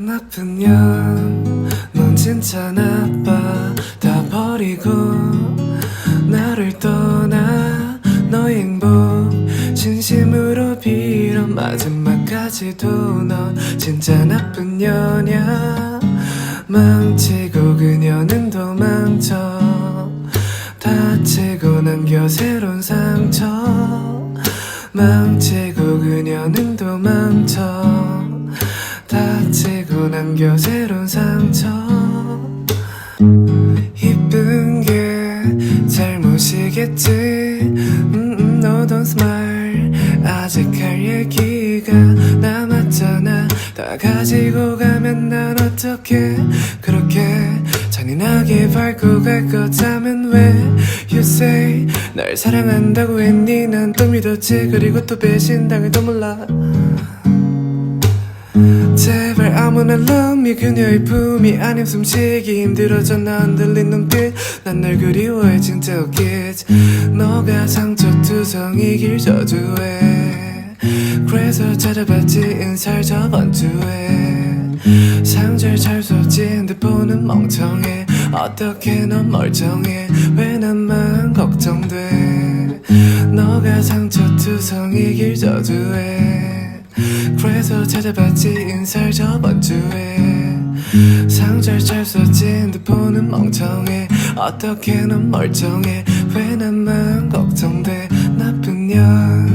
나쁜 년, 넌 진짜 나빠. 다 버리고 나를 떠나. 너의 행복 진심으로 빌어. 마지막까지도 넌 진짜 나쁜 년이야. 망치고 그녀는 도망쳐. 다치고 남겨 새로운 상처. 망치고 그녀는 도망쳐 다치고 남겨 새로운 상처. 이쁜 게 잘못이겠지? 음, 음, no don't smile. 아직 할 얘기가 남았잖아. 다 가지고 가면 난 어떡해? 그렇게 잔인하게 밟고 갈 거자면 왜? You say 날 사랑한다고 했니? 난 또 믿었지. 그리고 또 배신당해도 몰라 제발 아무나 love me 그녀의 품이 아님 숨쉬기 힘들어져 난 들린 눈빛. 난 널 그리워해 진짜 웃기지. 너가 상처투성이 길 저주해. 그래서 찾아봤지 인사를 저번 주에. 상절 잘 썼지 핸드폰은 멍청해. 어떻게 넌 멀쩡해? 왜 나만 걱정돼? 너가 상처투성이 길 저주해 그래서 찾아봤지 인사를 저번 주에. 상절 잘 썼지 핸드폰은 멍청해. 어떻게 넌 멀쩡해. 왜 나만 걱정돼? 나쁜 년